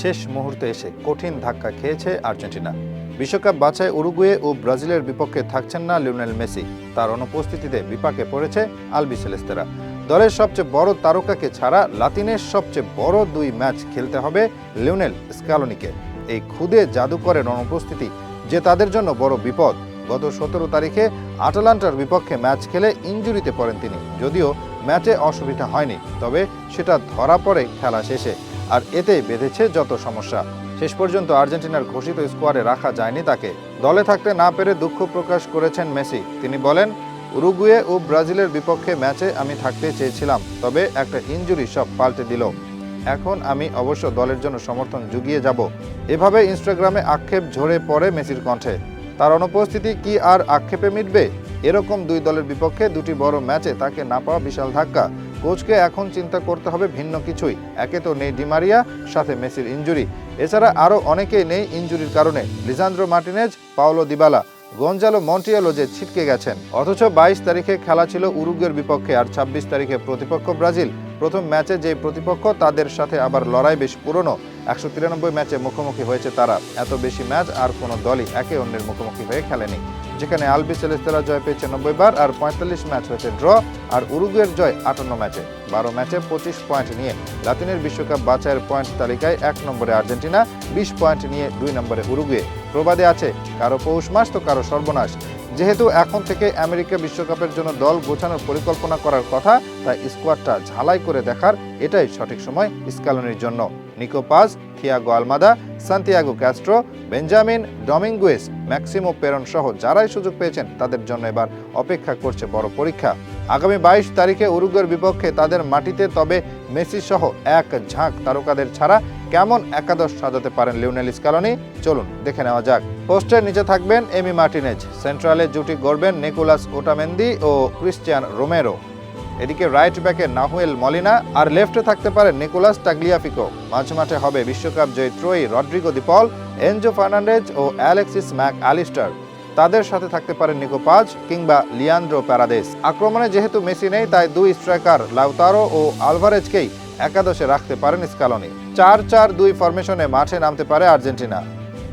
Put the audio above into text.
শেষ মুহূর্তে এসে কঠিন ধাক্কা খেয়েছে আর্জেন্টিনা। বিশ্বকাপ বাছাই উরুগুয়ে ও ব্রাজিলের বিপক্ষে থাকছেন না লিওনেল মেসি। তার অনুপস্থিতিতে বিপাকে পড়েছে আলবি সেলেস্তেরা। দলের সবচেয়ে বড় তারকাকে ছাড়া লাতিনের সবচেয়ে বড় দুই ম্যাচ খেলতে হবে লিওনেল স্ক্যালোনিকে এই খুদে জাদুকরের অনুপস্থিতি যে তাদের জন্য বড় বিপদ। গত সতেরো তারিখে আটালান্টার বিপক্ষে ম্যাচ খেলে ইঞ্জুরিতে পড়েন তিনি। যদিও ম্যাচে অসুবিধা হয়নি, তবে সেটা ধরা পড়ে খেলা শেষে। আর এতেই বেঁধেছে যত সমস্যা। শেষ পর্যন্ত আর্জেন্টিনার ঘোষিত স্কোয়াডে রাখা যায়নি তাকে। দলে থাকতে না পেরে দুঃখ প্রকাশ করেছেন মেসি। তিনি বলেন, উরুগুয়ে ও ব্রাজিলের বিপক্ষে ম্যাচে আমি থাকতে চেয়েছিলাম, তবে একটা ইঞ্জুরি সব পাল্টে দিল। এখন আমি অবশ্য দলের জন্য সমর্থন জুগিয়ে যাব। এভাবে ইনস্টাগ্রামে আক্ষেপ ঝরে পড়ে মেসির কণ্ঠে। তার অনুপস্থিতি কি আর আক্ষেপে মিটবে? এরকম দুই দলের বিপক্ষে দুটি বড় ম্যাচে তাকে না পাওয়া বিশাল ধাক্কা। কোচকে এখন চিন্তা করতে হবে ভিন্ন কিছুই। একে তো নেই ডিমারিয়া, সাথে মেসির ইঞ্জুরি। এছাড়া আরও অনেকেই নেই ইঞ্জুরির কারণে। Lisandro Martinez, Paulo Dybala, Gonzalo Montiel যে ছিটকে গেছেন। অথচ বাইশ তারিখে খেলা ছিল উরুগের বিপক্ষে আর ছাব্বিশ তারিখে প্রতিপক্ষ ব্রাজিল। প্রথম ম্যাচে যে প্রতিপক্ষ, তাদের সাথে আবার লড়াই বেশ পুরনো। একশো তিরানব্বই ম্যাচে মুখোমুখি হয়েছে তারা। এত বেশি ম্যাচ আর কোনো দলই একে অন্যের মুখোমুখি হয়ে খেলেনি। যেখানে আলবি সেলেস্তেরা জয় পেয়েছে নব্বই বার আর পঁয়তাল্লিশ ম্যাচ হয়েছে ড্র, আর উরুগুয়ের জয় আটান্ন ম্যাচে। বারো ম্যাচে পঁচিশ পয়েন্ট নিয়ে লাতিনের বিশ্বকাপ বাছাইয়ের পয়েন্ট তালিকায় এক নম্বরে আর্জেন্টিনা, বিশ পয়েন্ট নিয়ে দুই নম্বরে উরুগুয়ে। প্রবাদে আছে, কারও পৌষ মাস তো কারও সর্বনাশ। যেহেতু এখন থেকে আমেরিকা বিশ্বকাপের জন্য দল গোছানোর পরিকল্পনা করার কথা, তাই স্কোয়াডটা ঝালাই করে দেখার এটাই সঠিক সময় স্কালনির জন্য। Nico Paz, Thiago Almada, Santiago Castro, Benjamin Dominguez, Maximo Perrone সহ যারাই সুযোগ পেয়েছেন, তাদের জন্য এবার অপেক্ষা করছে বড় পরীক্ষা। আগামী বাইশ তারিখে উরুগুয়ের বিপক্ষে তাদের মাটিতে তবে মেসি সহ এক ঝাঁক তারকাদের ছাড়া কেমন একাদশ সাজাতে পারেন লিওনেল স্কালনি? চলুন, দেখে নেওয়া যাক। পোস্টের নিচে থাকবেন এমি মার্টিনেজ, সেন্ট্রালে জুটি গড়বেন নিকোলাস ওটামেন্দি ও ক্রিশ্চিয়ান রোমেরো। এদিকে রাইট ব্যাকে নাহুয়েল মলিনা, আর লেফটে থাকতে পারেন নিকোলাস টাগলিয়াফিকো। মাঝ মাঠে হবে বিশ্বকাপ জয়ী ত্রয়ী Rodrigo De Paul Enzo Fernandez ও অ্যালেক্সিস ম্যাক অ্যালিস্টার তাদের সাথে থাকতে পারেন নিকো পাজ কিংবা লিয়ান্ড্রো প্যারাদেস। আক্রমণে যেহেতু মেসি নেই, তাই দুই স্ট্রাইকার লাউতারো ও আলভারেজকেই একাদশে রাখতে পারেন স্কালনি। চার চার দুই ফরমেশনে মাঠে নামতে পারে আর্জেন্টিনা।